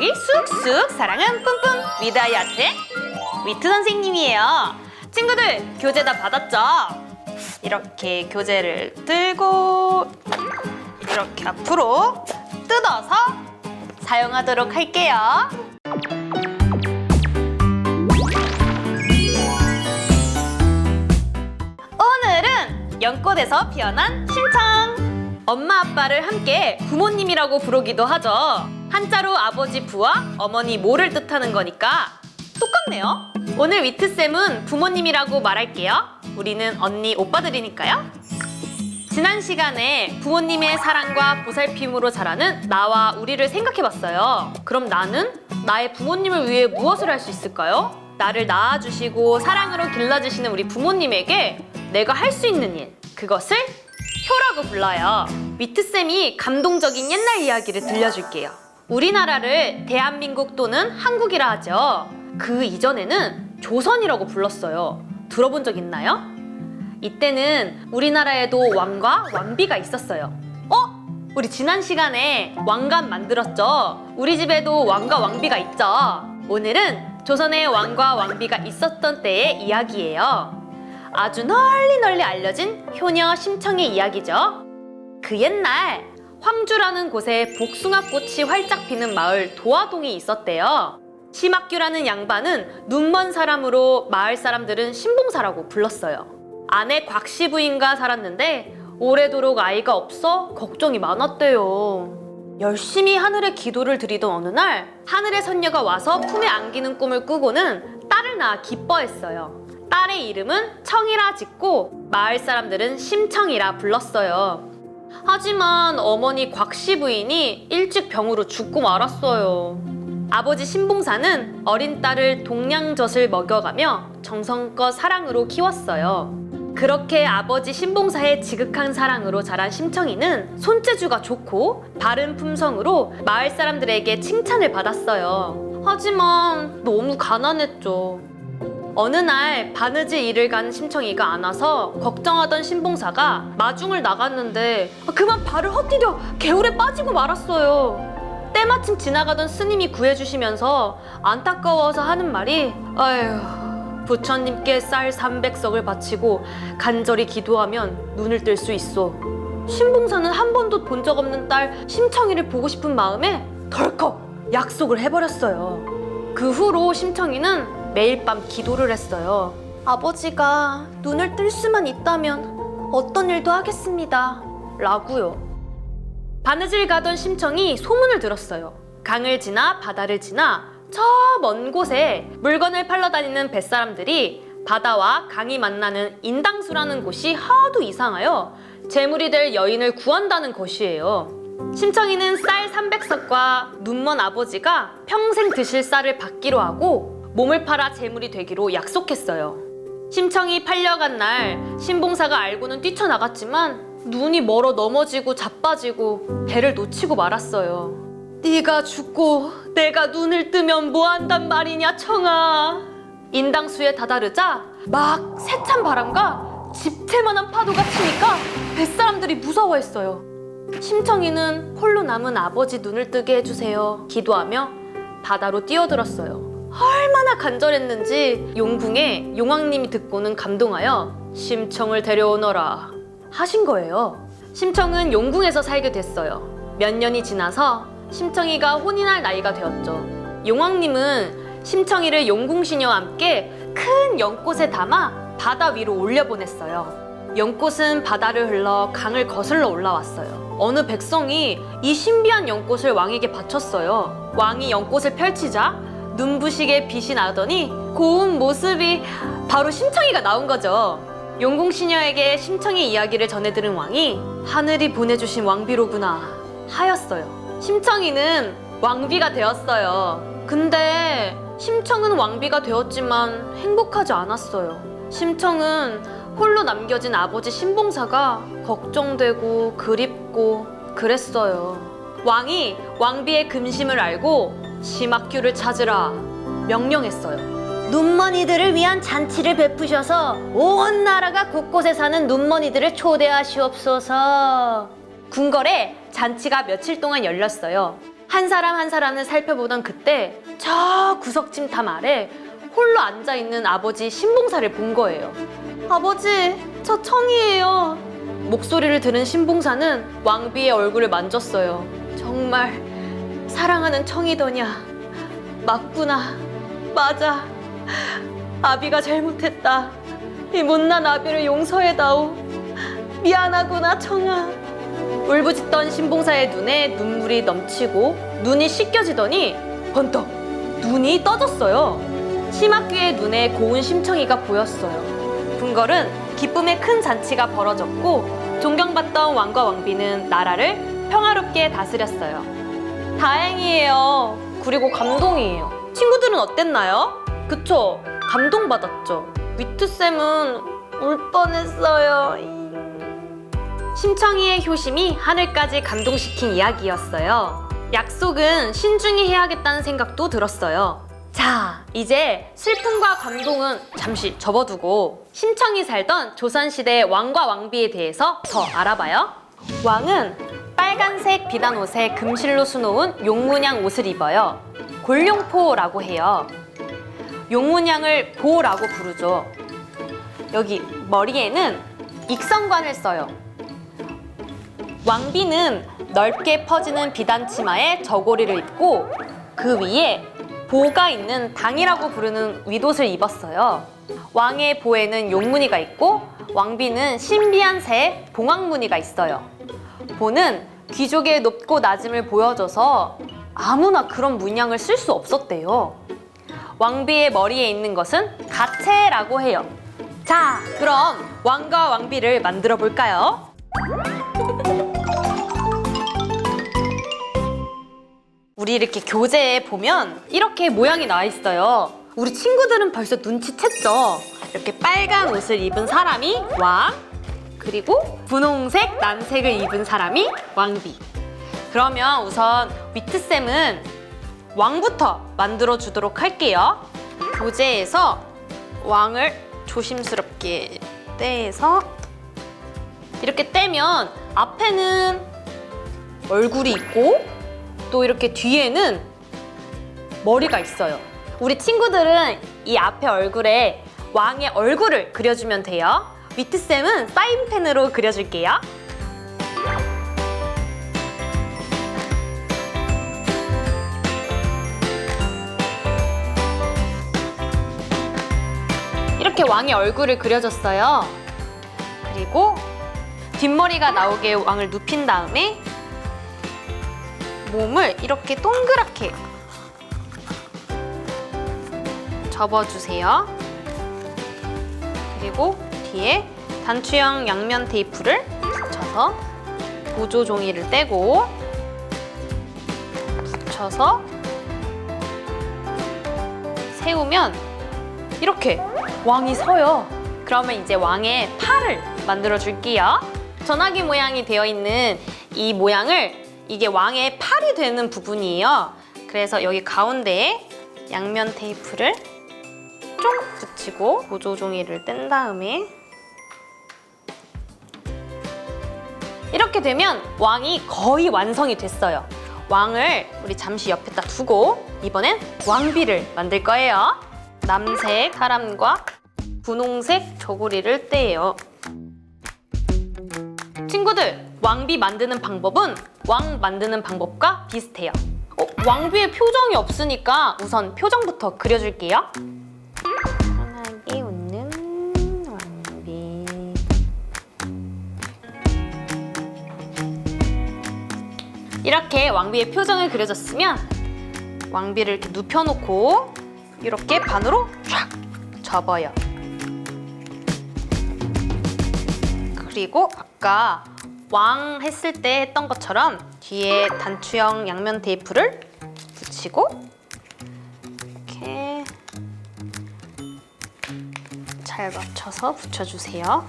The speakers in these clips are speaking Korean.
성격이 쑥쑥 사랑은 뿜뿜 위다이 아트의 위트 선생님이에요. 친구들 교재 다 받았죠? 이렇게 교재를 들고 이렇게 앞으로 뜯어서 사용하도록 할게요. 오늘은 연꽃에서 피어난 신청. 엄마 아빠를 함께 부모님이라고 부르기도 하죠. 한자로 아버지 부와 어머니 모를 뜻하는 거니까 똑같네요. 오늘 위트쌤은 부모님이라고 말할게요. 우리는 언니 오빠들이니까요. 지난 시간에 부모님의 사랑과 보살핌으로 자라는 나와 우리를 생각해봤어요. 그럼 나는 나의 부모님을 위해 무엇을 할 수 있을까요? 나를 낳아주시고 사랑으로 길러주시는 우리 부모님에게 내가 할 수 있는 일, 그것을 효라고 불러요. 위트쌤이 감동적인 옛날 이야기를 들려줄게요. 우리나라를 대한민국 또는 한국이라 하죠. 그 이전에는 조선이라고 불렀어요. 들어본 적 있나요? 이때는 우리나라에도 왕과 왕비가 있었어요. 어? 우리 지난 시간에 왕관 만들었죠? 우리 집에도 왕과 왕비가 있죠? 오늘은 조선의 왕과 왕비가 있었던 때의 이야기예요. 아주 널리 널리 알려진 효녀 심청의 이야기죠. 그 옛날 황주라는 곳에 복숭아꽃이 활짝 피는 마을 도화동이 있었대요. 심학규라는 양반은 눈먼 사람으로 마을 사람들은 신봉사라고 불렀어요. 아내 곽씨 부인과 살았는데 오래도록 아이가 없어 걱정이 많았대요. 열심히 하늘에 기도를 드리던 어느 날 하늘의 선녀가 와서 품에 안기는 꿈을 꾸고는 딸을 낳아 기뻐했어요. 딸의 이름은 청이라 짓고 마을 사람들은 심청이라 불렀어요. 하지만 어머니 곽씨 부인이 일찍 병으로 죽고 말았어요. 아버지 신봉사는 어린 딸을 동양젖을 먹여가며 정성껏 사랑으로 키웠어요. 그렇게 아버지 신봉사의 지극한 사랑으로 자란 심청이는 손재주가 좋고 바른 품성으로 마을 사람들에게 칭찬을 받았어요. 하지만 너무 가난했죠. 어느 날 바느질 일을 간 심청이가 안 와서 걱정하던 신봉사가 마중을 나갔는데 그만 발을 헛디뎌 개울에 빠지고 말았어요. 때마침 지나가던 스님이 구해주시면서 안타까워서 하는 말이 아휴 부처님께 쌀 300석을 바치고 간절히 기도하면 눈을 뜰 수 있어. 신봉사는 한 번도 본 적 없는 딸 심청이를 보고 싶은 마음에 덜컥 약속을 해버렸어요. 그 후로 심청이는 매일 밤 기도를 했어요. 아버지가 눈을 뜰 수만 있다면 어떤 일도 하겠습니다. 라고요. 바느질 가던 심청이 소문을 들었어요. 강을 지나 바다를 지나 저 먼 곳에 물건을 팔러 다니는 뱃사람들이 바다와 강이 만나는 인당수라는 곳이 하도 이상하여 재물이 될 여인을 구한다는 것이에요. 심청이는 쌀 300석과 눈먼 아버지가 평생 드실 쌀을 받기로 하고 몸을 팔아 재물이 되기로 약속했어요. 심청이 팔려간 날 신봉사가 알고는 뛰쳐나갔지만 눈이 멀어 넘어지고 자빠지고 배를 놓치고 말았어요. 네가 죽고 내가 눈을 뜨면 뭐 한단 말이냐 청아. 인당수에 다다르자 막 세찬 바람과 집채만한 파도가 치니까 뱃사람들이 무서워했어요. 심청이는 홀로 남은 아버지 눈을 뜨게 해주세요. 기도하며 바다로 뛰어들었어요. 얼마나 간절했는지 용궁의 용왕님이 듣고는 감동하여 심청을 데려오너라 하신 거예요. 심청은 용궁에서 살게 됐어요. 몇 년이 지나서 심청이가 혼인할 나이가 되었죠. 용왕님은 심청이를 용궁시녀와 함께 큰 연꽃에 담아 바다 위로 올려보냈어요. 연꽃은 바다를 흘러 강을 거슬러 올라왔어요. 어느 백성이 이 신비한 연꽃을 왕에게 바쳤어요. 왕이 연꽃을 펼치자 눈부시게 빛이 나더니 고운 모습이 바로 심청이가 나온 거죠. 용궁시녀에게 심청이 이야기를 전해 들은 왕이 하늘이 보내주신 왕비로구나 하였어요. 심청이는 왕비가 되었어요. 근데 심청은 왕비가 되었지만 행복하지 않았어요. 심청은 홀로 남겨진 아버지 신봉사가 걱정되고 그립고 그랬어요. 왕이 왕비의 근심을 알고 심학규를 찾으라 명령했어요. 눈머니들을 위한 잔치를 베푸셔서 온 나라가 곳곳에 사는 눈머니들을 초대하시옵소서. 궁궐에 잔치가 며칠 동안 열렸어요. 한 사람 한 사람을 살펴보던 그때 저 구석짐탑 아래 홀로 앉아 있는 아버지 신봉사를 본 거예요. 아버지, 저 청이에요. 목소리를 들은 신봉사는 왕비의 얼굴을 만졌어요. 정말 사랑하는 청이더냐? 맞구나. 맞아. 아비가 잘못했다. 이 못난 아비를 용서해다오. 미안하구나, 청아. 울부짖던 신봉사의 눈에 눈물이 넘치고 눈이 씻겨지더니 번떡 눈이 떠졌어요. 심학규의 눈에 고운 심청이가 보였어요. 궁궐은 기쁨의 큰 잔치가 벌어졌고 존경받던 왕과 왕비는 나라를 평화롭게 다스렸어요. 다행이에요. 그리고 감동이에요. 친구들은 어땠나요? 그쵸? 감동받았죠. 위트쌤은 울 뻔했어요. 심청이의 효심이 하늘까지 감동시킨 이야기였어요. 약속은 신중히 해야겠다는 생각도 들었어요. 자, 이제 슬픔과 감동은 잠시 접어두고 심청이 살던 조선시대 왕과 왕비에 대해서 더 알아봐요. 왕은 빨간색 비단 옷에 금실로 수놓은 용문양 옷을 입어요. 골룡포라고 해요. 용문양을 보라고 부르죠. 여기 머리에는 익성관을 써요. 왕비는 넓게 퍼지는 비단 치마에 저고리를 입고 그 위에 보가 있는 당이라고 부르는 윗옷을 입었어요. 왕의 보에는 용무늬가 있고 왕비는 신비한 새 봉황무늬가 있어요. 보는 귀족의 높고 낮음을 보여줘서 아무나 그런 문양을 쓸 수 없었대요. 왕비의 머리에 있는 것은 가채라고 해요. 자, 그럼 왕과 왕비를 만들어 볼까요? 우리 이렇게 교재에 보면 이렇게 모양이 나와 있어요. 우리 친구들은 벌써 눈치챘죠? 이렇게 빨간 옷을 입은 사람이 왕, 그리고 분홍색, 남색을 입은 사람이 왕비. 그러면 우선 위트쌤은 왕부터 만들어 주도록 할게요. 교재에서 왕을 조심스럽게 떼서 이렇게 떼면 앞에는 얼굴이 있고 또 이렇게 뒤에는 머리가 있어요. 우리 친구들은 이 앞에 얼굴에 왕의 얼굴을 그려주면 돼요. 위트쌤은 사인펜으로 그려줄게요. 이렇게 왕의 얼굴을 그려줬어요. 그리고 뒷머리가 나오게 왕을 눕힌 다음에 몸을 이렇게 동그랗게 접어주세요. 그리고 뒤에 단추형 양면 테이프를 붙여서 보조 종이를 떼고 붙여서 세우면 이렇게 왕이 서요. 그러면 이제 왕의 팔을 만들어 줄게요. 전화기 모양이 되어 있는 이 모양을 이게 왕의 팔이 되는 부분이에요. 그래서 여기 가운데에 양면 테이프를 좀 붙이고 보조 종이를 뗀 다음에 이렇게 되면 왕이 거의 완성이 됐어요. 왕을 우리 잠시 옆에다 두고 이번엔 왕비를 만들 거예요. 남색 사람과 분홍색 저고리를 떼요. 친구들, 왕비 만드는 방법은 왕 만드는 방법과 비슷해요. 어, 왕비의 표정이 없으니까 우선 표정부터 그려줄게요. 이렇게 왕비의 표정을 그려줬으면 왕비를 이렇게 눕혀놓고 이렇게 반으로 쫙 접어요. 그리고 아까 왕 했을 때 했던 것처럼 뒤에 단추형 양면 테이프를 붙이고 이렇게 잘 맞춰서 붙여주세요.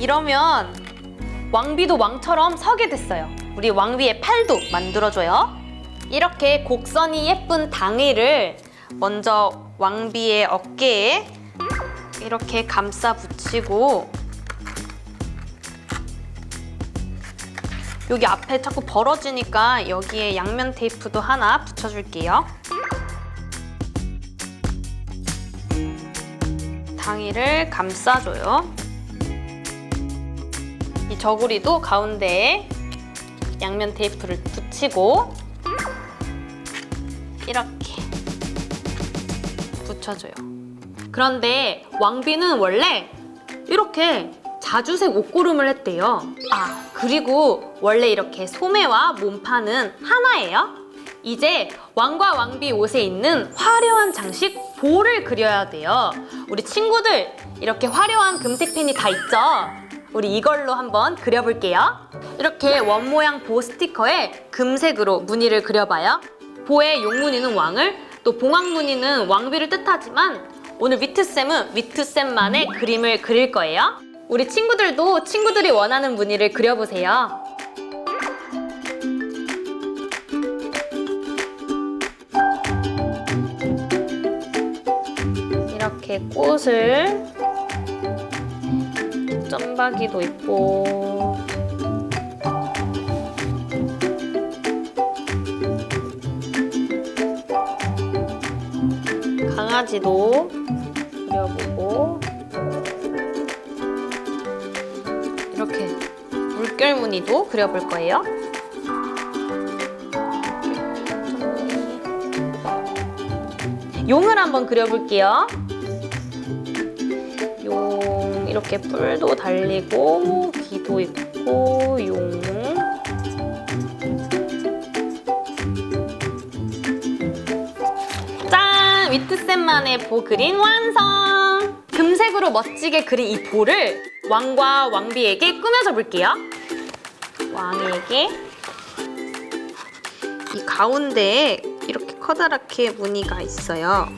이러면 왕비도 왕처럼 서게 됐어요. 우리 왕비의 팔도 만들어줘요. 이렇게 곡선이 예쁜 당이를 먼저 왕비의 어깨에 이렇게 감싸 붙이고 여기 앞에 자꾸 벌어지니까 여기에 양면 테이프도 하나 붙여줄게요. 당이를 감싸줘요. 이 저고리도 가운데에 양면 테이프를 붙이고 이렇게 붙여줘요. 그런데 왕비는 원래 이렇게 자주색 옷고름을 했대요. 아, 그리고 원래 이렇게 소매와 몸판은 하나예요. 이제 왕과 왕비 옷에 있는 화려한 장식 볼을 그려야 돼요. 우리 친구들 이렇게 화려한 금색 펜이 다 있죠? 우리 이걸로 한번 그려볼게요. 이렇게 원 모양 보 스티커에 금색으로 무늬를 그려봐요. 보의 용무늬는 왕을, 또 봉황 무늬는 왕비를 뜻하지만 오늘 위트쌤은 위트쌤만의 그림을 그릴 거예요. 우리 친구들도 친구들이 원하는 무늬를 그려보세요. 이렇게 꽃을 점박이도 있고 강아지도 그려보고 이렇게 물결 무늬도 그려볼 거예요. 용을 한번 그려볼게요. 용 이렇게 뿔도 달리고 귀도 있고 용 짠! 위트쌤만의 보 그린 완성! 금색으로 멋지게 그린 이 볼을 왕과 왕비에게 꾸며줘 볼게요. 왕에게 이 가운데에 이렇게 커다랗게 무늬가 있어요.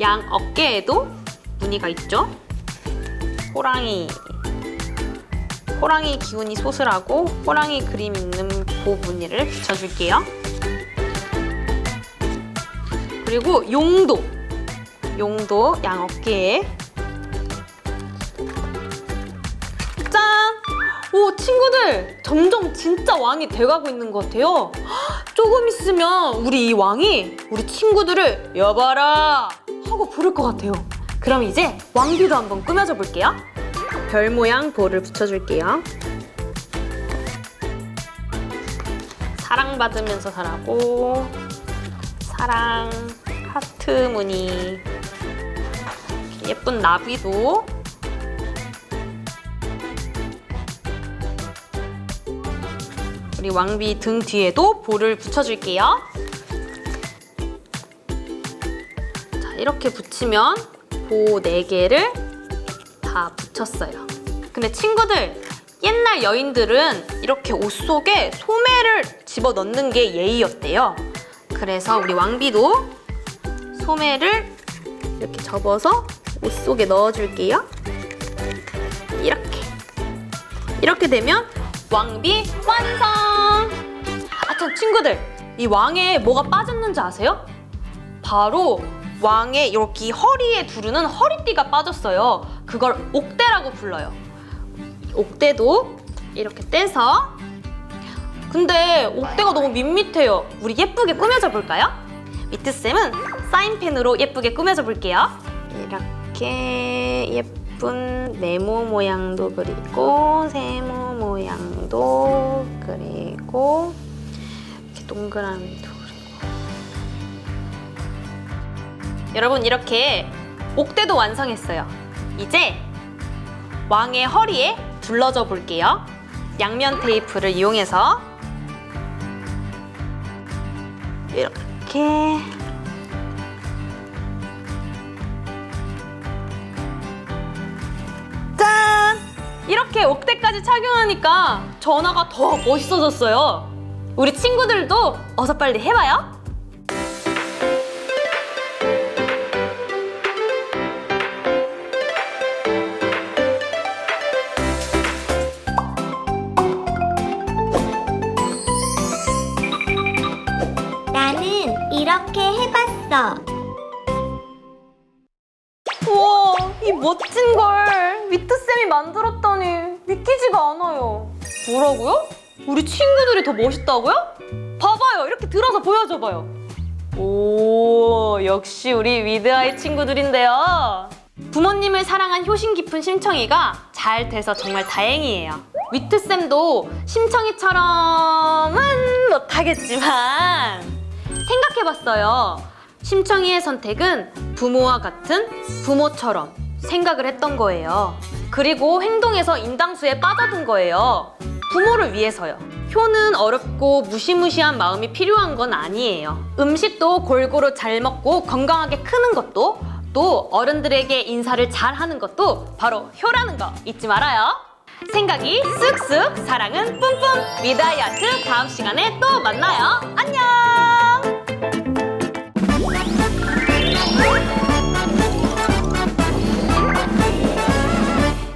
양 어깨에도 무늬가 있죠? 호랑이. 호랑이 기운이 소슬하고 호랑이 그림 있는 보 무늬를 붙여줄게요. 그리고 용도. 용도 양 어깨에. 짠! 오, 친구들! 점점 진짜 왕이 돼가고 있는 것 같아요. 헉, 조금 있으면 우리 이 왕이 우리 친구들을 여봐라! 하고 부를 것 같아요. 그럼 이제 왕비도 한번 꾸며줘 볼게요. 별 모양 볼을 붙여줄게요. 사랑받으면서 살라고 사랑, 하트 무늬, 예쁜 나비도 우리 왕비 등 뒤에도 볼을 붙여줄게요. 자, 이렇게 붙이면 보 4개를 다 붙였어요. 근데 친구들, 옛날 여인들은 이렇게 옷 속에 소매를 집어 넣는 게 예의였대요. 그래서 우리 왕비도 소매를 이렇게 접어서 옷 속에 넣어줄게요. 이렇게. 이렇게 되면 왕비 완성! 아, 참, 친구들. 이 왕에 뭐가 빠졌는지 아세요? 바로 왕의 이렇게 허리에 두르는 허리띠가 빠졌어요. 그걸 옥대라고 불러요. 옥대도 이렇게 떼서 근데 옥대가 너무 밋밋해요. 우리 예쁘게 꾸며줘 볼까요? 미트쌤은 사인펜으로 예쁘게 꾸며줘 볼게요. 이렇게 예쁜 네모 모양도 그리고 세모 모양도 그리고 이렇게 동그라미도 여러분 이렇게 옥대도 완성했어요. 이제 왕의 허리에 둘러줘 볼게요. 양면 테이프를 이용해서 이렇게 짠! 이렇게 옥대까지 착용하니까 전화가 더 멋있어졌어요. 우리 친구들도 어서 빨리 해봐요. 해봤어. 우와, 이 멋진 걸 위트쌤이 만들었다니 믿기지가 않아요. 뭐라고요? 우리 친구들이 더 멋있다고요? 봐봐요. 이렇게 들어서 보여줘봐요. 오, 역시 우리 위드아이 친구들인데요. 부모님을 사랑한 효심 깊은 심청이가 잘 돼서 정말 다행이에요. 위트쌤도 심청이처럼은 못하겠지만 생각해봤어요. 심청이의 선택은 부모와 같은 부모처럼 생각을 했던 거예요. 그리고 행동에서 인당수에 빠져든 거예요. 부모를 위해서요. 효는 어렵고 무시무시한 마음이 필요한 건 아니에요. 음식도 골고루 잘 먹고 건강하게 크는 것도 또 어른들에게 인사를 잘 하는 것도 바로 효라는 거 잊지 말아요. 생각이 쑥쑥 사랑은 뿜뿜 미다이아트 다음 시간에 또 만나요. 안녕! Thank.